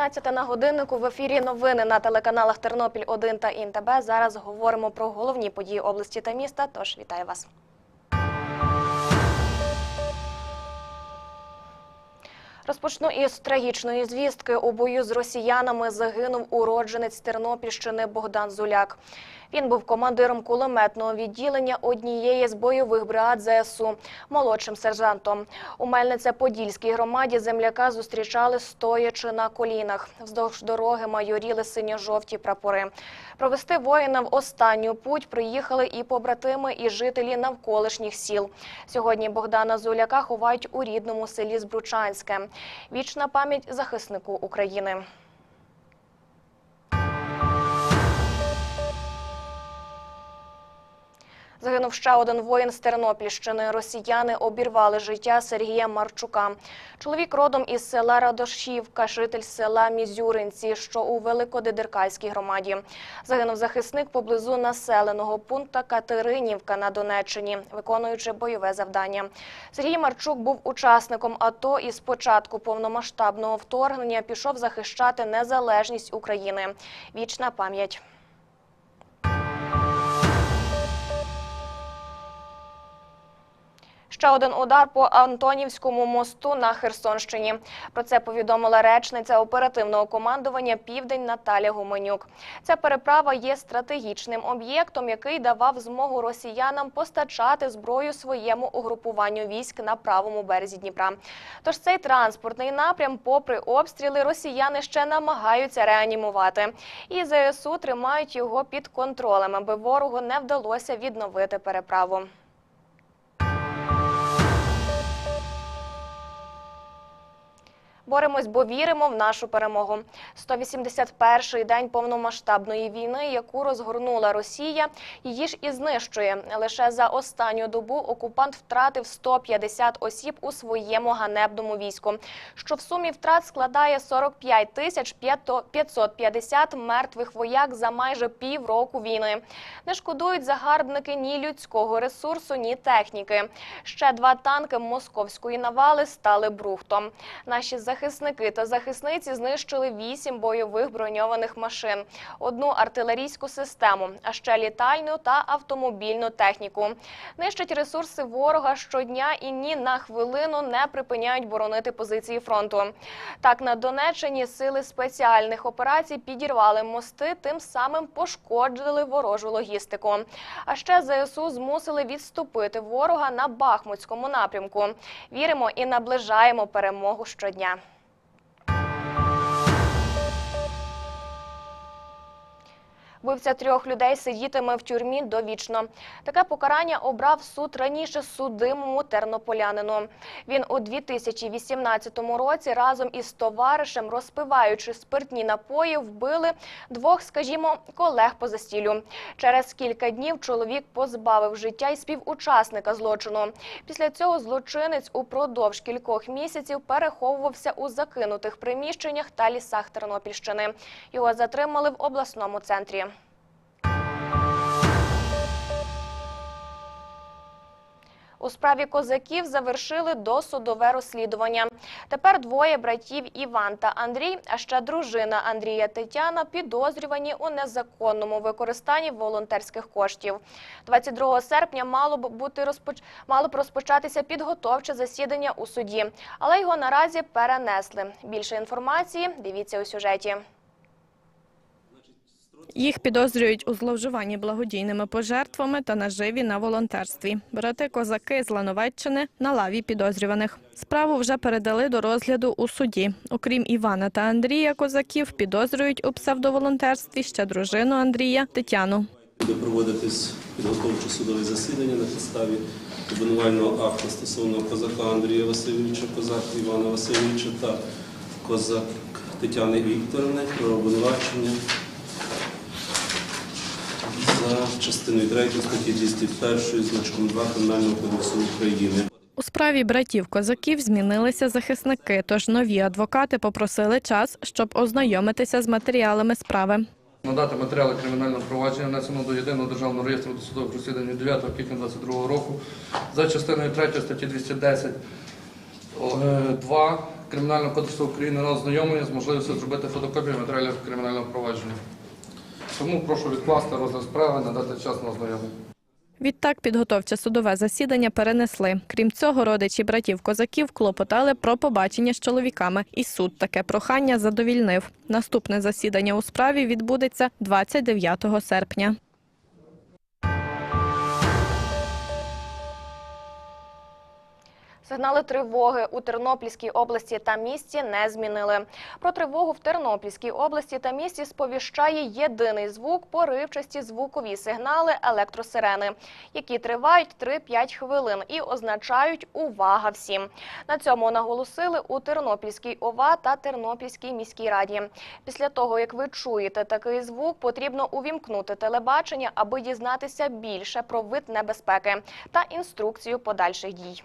12 на годиннику в ефірі новини на телеканалах Тернопіль 1 та ІНТБ. Зараз говоримо про головні події області та міста. Тож вітаю вас. Розпочну із трагічної звістки. У бою з росіянами загинув уродженець Тернопільщини Богдан Зуляк. Він був командиром кулеметного відділення однієї з бойових бригад ЗСУ, молодшим сержантом. У Мельнице-Подільській громаді земляка зустрічали стоячи на колінах. Вздовж дороги майоріли синьо-жовті прапори. Провести воїна в останню путь приїхали і побратими, і жителі навколишніх сіл. Сьогодні Богдана Зуляка ховають у рідному селі Збручанське. Вічна пам'ять захиснику України. Загинув ще один воїн з Тернопільщини. Росіяни обірвали життя Сергія Марчука. Чоловік родом із села Радошівка, житель села Мізюринці, що у Великодидеркальській громаді. Загинув захисник поблизу населеного пункту Катеринівка на Донеччині, виконуючи бойове завдання. Сергій Марчук був учасником АТО і з початку повномасштабного вторгнення пішов захищати незалежність України. Вічна пам'ять. Ще один удар по Антонівському мосту на Херсонщині. Про це повідомила речниця оперативного командування Південь Наталя Гуменюк. Ця переправа є стратегічним об'єктом, який давав змогу росіянам постачати зброю своєму угрупуванню військ на правому березі Дніпра. Тож цей транспортний напрям, попри обстріли, росіяни ще намагаються реанімувати. І ЗСУ тримають його під контролем, аби ворогу не вдалося відновити переправу. Боремось, бо віримо в нашу перемогу. 181-й день повномасштабної війни, яку розгорнула Росія, її ж і знищує. Лише за останню добу окупант втратив 150 осіб у своєму ганебному війську, що в сумі втрат складає 45 тисяч 550 мертвих вояк за майже півроку війни. Не шкодують загарбники ні людського ресурсу, ні техніки. Ще два танки московської навали стали брухтом. Наші захисники та захисниці знищили вісім бойових броньованих машин, одну артилерійську систему, а ще літальну та автомобільну техніку. Нищать ресурси ворога щодня і ні на хвилину не припиняють боронити позиції фронту. Так на Донеччині сили спеціальних операцій підірвали мости, тим самим пошкодили ворожу логістику. А ще ЗСУ змусили відступити ворога на Бахмутському напрямку. Віримо і наближаємо перемогу щодня. Вбивця трьох людей сидітиме в тюрмі довічно. Таке покарання обрав суд раніше судимому тернополянину. Він у 2018 році разом із товаришем, розпиваючи спиртні напої, вбили двох, скажімо, колег по застілю. Через кілька днів чоловік позбавив життя і співучасника злочину. Після цього злочинець упродовж кількох місяців переховувався у закинутих приміщеннях та лісах Тернопільщини. Його затримали в обласному центрі. У справі козаків завершили досудове розслідування. Тепер двоє братів Іван та Андрій, а ще дружина Андрія Тетяна підозрювані у незаконному використанні волонтерських коштів. 22 серпня мало б бути розпоч... мало б розпочатися підготовче засідання у суді, але його наразі перенесли. Більше інформації дивіться у сюжеті. Їх підозрюють у зловживанні благодійними пожертвами та наживі на волонтерстві. Брати козаки з Лановеччини на лаві підозрюваних. Справу вже передали до розгляду у суді. Окрім Івана та Андрія козаків, підозрюють у псевдоволонтерстві ще дружину Андрія Тетяну. Буде проводитись підготовче судове засідання на підставі обвинувального акту стосовно козака Андрія Васильовича, козак Івана Васильовича та козак Тетяни Вікторовни про обвинувачення за частиною 3 статті 201 значком 2 Кримінального кодексу України. У справі братів козаків змінилися захисники, тож нові адвокати попросили час, щоб ознайомитися з матеріалами справи. Надати матеріали кримінального провадження внесено до єдиного державного реєстру досудових розслідувань 9 квітня 2022 року за частиною 3 статті 210 2 Кримінального кодексу України на ознайомлення з можливістю зробити фотокопію матеріалів кримінального провадження. Тому прошу відкласти розгляд справи, надати час на ознайомлення. Відтак підготовче судове засідання перенесли. Крім цього, родичі братів козаків клопотали про побачення з чоловіками, і суд таке прохання задовільнив. Наступне засідання у справі відбудеться 29 серпня. Сигнали тривоги у Тернопільській області та місті не змінили. Про тривогу в Тернопільській області та місті сповіщає єдиний звук поривчасті звукові сигнали електросирени, які тривають 3-5 хвилин і означають увага всім. На цьому наголосили у Тернопільській ОВА та Тернопільській міській раді. Після того, як ви чуєте такий звук, потрібно увімкнути телебачення, аби дізнатися більше про вид небезпеки та інструкцію подальших дій.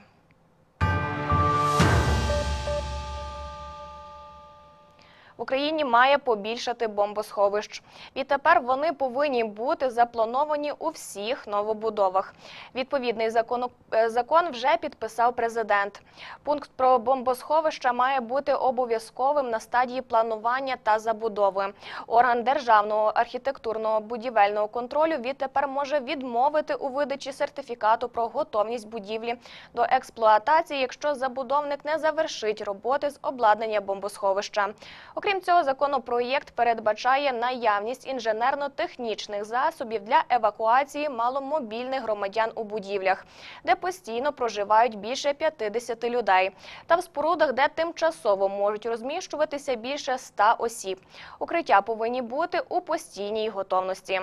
В Україні має побільшати бомбосховищ. Відтепер вони повинні бути заплановані у всіх новобудовах. Відповідний закон, е, закон вже підписав президент. Пункт про бомбосховища має бути обов'язковим на стадії планування та забудови. Орган державного архітектурного будівельного контролю відтепер може відмовити у видачі сертифікату про готовність будівлі до експлуатації, якщо забудовник не завершить роботи з обладнання бомбосховища. Окрім цього, законопроєкт передбачає наявність інженерно-технічних засобів для евакуації маломобільних громадян у будівлях, де постійно проживають більше 50 людей, та в спорудах, де тимчасово можуть розміщуватися більше 100 осіб. Укриття повинні бути у постійній готовності.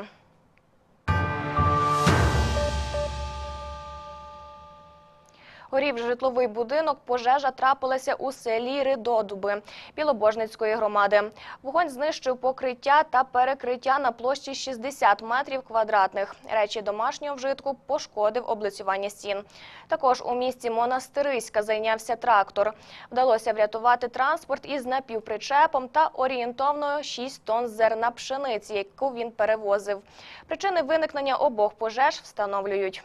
Горів житловий будинок, пожежа трапилася у селі Ридодуби Білобожницької громади. Вогонь знищив покриття та перекриття на площі 60 метрів квадратних. Речі домашнього вжитку пошкодив облицювання стін. Також у місті Монастириська зайнявся трактор. Вдалося врятувати транспорт із напівпричепом та орієнтовно 6 тонн зерна пшениці, яку він перевозив. Причини виникнення обох пожеж встановлюють.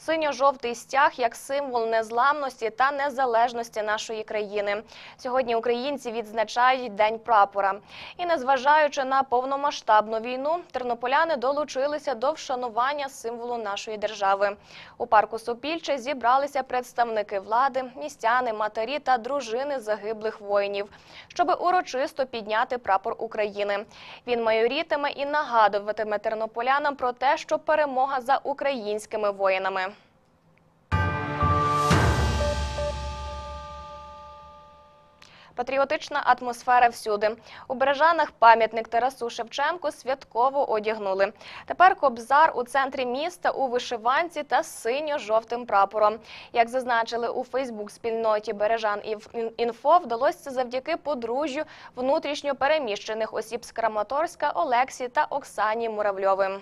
Синьо-жовтий стяг як символ незламності та незалежності нашої країни. Сьогодні українці відзначають День прапора. І незважаючи на повномасштабну війну, тернополяни долучилися до вшанування символу нашої держави. У парку Сопільче зібралися представники влади, містяни, матері та дружини загиблих воїнів, щоби урочисто підняти прапор України. Він майорітиме і нагадуватиме тернополянам про те, що перемога за українськими воїнами. Патріотична атмосфера всюди. У Бережанах пам'ятник Тарасу Шевченку святково одягнули. Тепер кобзар у центрі міста у вишиванці та синьо-жовтим прапором. Як зазначили у Фейсбук-спільноті Бережан Інфо, вдалося це завдяки подружжю внутрішньо переміщених осіб з Краматорська Олексі та Оксані Муравльовим.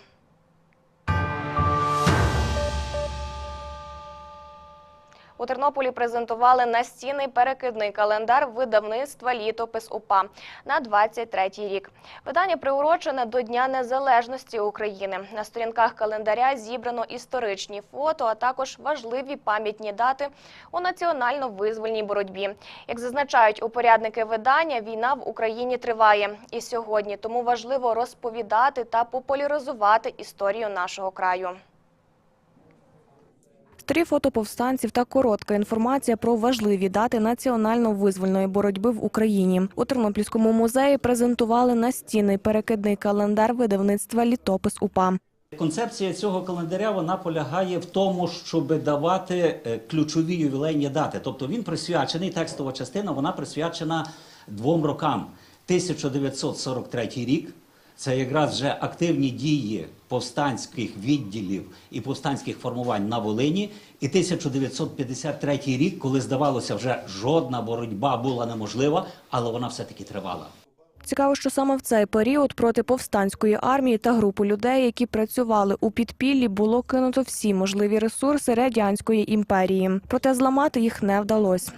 Тернополі презентували настінний перекидний календар видавництва Літопис УПА на 23-й рік. Видання приурочене до Дня Незалежності України. На сторінках календаря зібрано історичні фото, а також важливі пам'ятні дати у національно-визвольній боротьбі. Як зазначають упорядники видання, війна в Україні триває і сьогодні, тому важливо розповідати та популяризувати історію нашого краю. Три фото повстанців та коротка інформація про важливі дати національно-визвольної боротьби в Україні. У Тернопільському музеї презентували настінний перекидний календар видавництва Літопис УПА. Концепція цього календаря вона полягає в тому, щоб давати е, ключові ювілейні дати. Тобто він присвячений, текстова частина, вона присвячена двом рокам. 1943 рік. Це якраз вже активні дії повстанських відділів і повстанських формувань на Волині. І 1953 рік, коли здавалося, вже жодна боротьба була неможлива, але вона все-таки тривала. Цікаво, що саме в цей період проти повстанської армії та групи людей, які працювали у підпіллі, було кинуто всі можливі ресурси радянської імперії. Проте зламати їх не вдалося.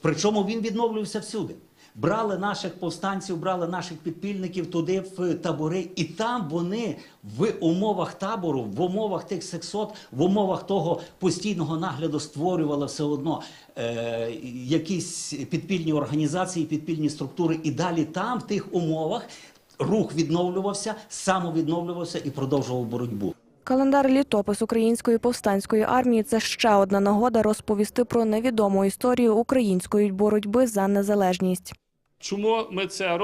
Причому він відновлювався всюди. Брали наших повстанців, брали наших підпільників туди в табори, і там вони в умовах табору, в умовах тих сексот, в умовах того постійного нагляду створювали все одно е, якісь підпільні організації, підпільні структури, і далі там, в тих умовах, рух відновлювався, самовідновлювався і продовжував боротьбу. Календар літопис української повстанської армії це ще одна нагода розповісти про невідому історію української боротьби за незалежність. Чому ми це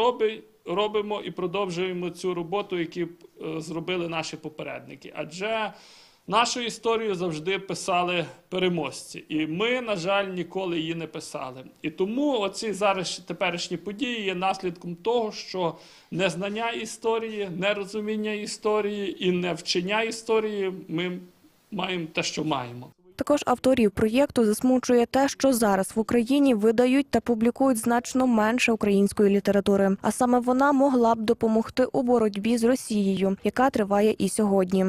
робимо і продовжуємо цю роботу, яку е, зробили наші попередники? Адже нашу історію завжди писали переможці, і ми, на жаль, ніколи її не писали. І тому оці зараз теперішні події є наслідком того, що незнання історії, нерозуміння історії і невчення історії ми маємо те, що маємо. Також авторів проєкту засмучує те, що зараз в Україні видають та публікують значно менше української літератури, а саме вона могла б допомогти у боротьбі з Росією, яка триває і сьогодні.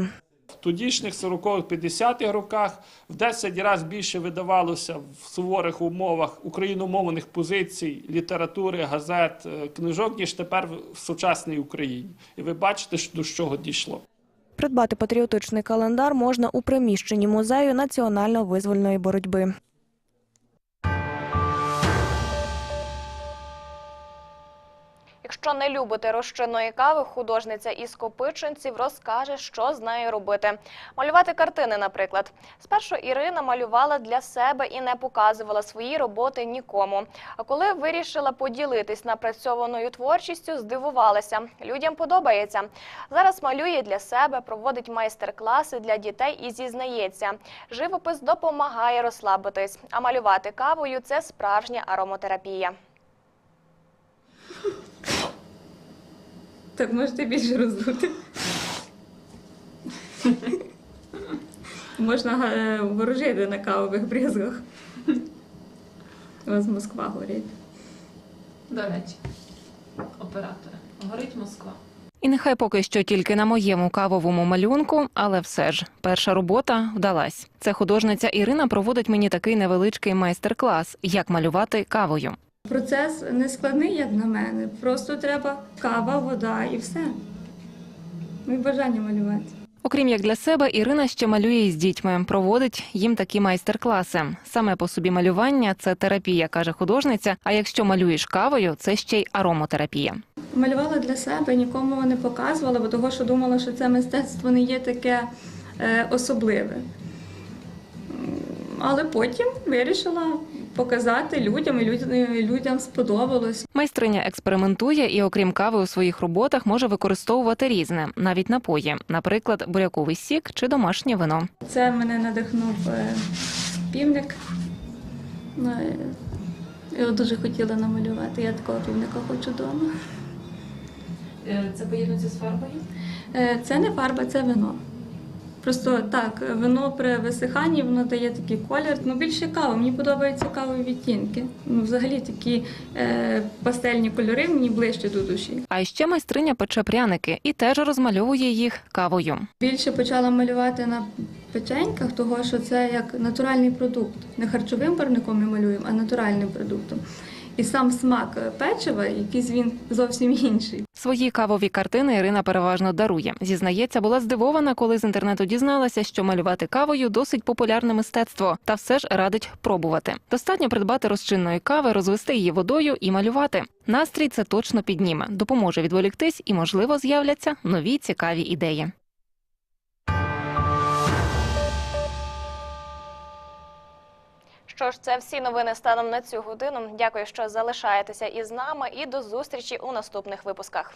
Тодішніх 40-х, 50-х роках в 10 разів більше видавалося в суворих умовах україномовних позицій, літератури, газет, е, книжок, ніж тепер в сучасній Україні. І ви бачите, до чого дійшло. Придбати патріотичний календар можна у приміщенні музею національно-визвольної боротьби. Якщо не любите розчинної кави, художниця із Копичинців розкаже, що з нею робити. Малювати картини, наприклад. Спершу Ірина малювала для себе і не показувала свої роботи нікому. А коли вирішила поділитись напрацьованою творчістю, здивувалася. Людям подобається. Зараз малює для себе, проводить майстер-класи для дітей і зізнається. Живопис допомагає розслабитись, а малювати кавою це справжня ароматерапія. Так можете більше роздути. Можна е, ворожити на кавових бризгах. У вас Москва горить. До речі, оператори, горить Москва. І нехай поки що тільки на моєму кавовому малюнку, але все ж перша робота вдалась. Це художниця Ірина проводить мені такий невеличкий майстер-клас, як малювати кавою. Процес не складний, як на мене. Просто треба кава, вода і все. І бажання малювати. Окрім як для себе, Ірина ще малює із дітьми, проводить їм такі майстер-класи. Саме по собі малювання це терапія, каже художниця. А якщо малюєш кавою, це ще й аромотерапія. Малювала для себе, нікому не показувала, бо того, що думала, що це мистецтво не є таке е, особливе. Але потім вирішила показати людям, і людям, людям сподобалось. Майстриня експериментує і, окрім кави у своїх роботах, може використовувати різне, навіть напої, наприклад, буряковий сік чи домашнє вино. Це мене надихнув е, півник. Ну, е, Його дуже хотіла намалювати. Я такого півника хочу вдома. Е, Це поєднується з фарбою? Е, Це не фарба, це вино. Просто так, вино при висиханні воно дає такий колір. Ну більше кава. Мені подобаються кавові відтінки. Ну, взагалі такі е, пастельні кольори мені ближче до душі. А ще майстриня пече пряники і теж розмальовує їх кавою. Більше почала малювати на печеньках, того що це як натуральний продукт. Не харчовим барвником ми малюємо, а натуральним продуктом. І сам смак е, печива, якийсь він зовсім інший. Свої кавові картини Ірина переважно дарує. Зізнається, була здивована, коли з інтернету дізналася, що малювати кавою досить популярне мистецтво, та все ж радить пробувати. Достатньо придбати розчинної кави, розвести її водою і малювати. Настрій це точно підніме, допоможе відволіктись і, можливо, з'являться нові цікаві ідеї. Що ж, це всі новини станом на цю годину. Дякую, що залишаєтеся із нами, і до зустрічі у наступних випусках.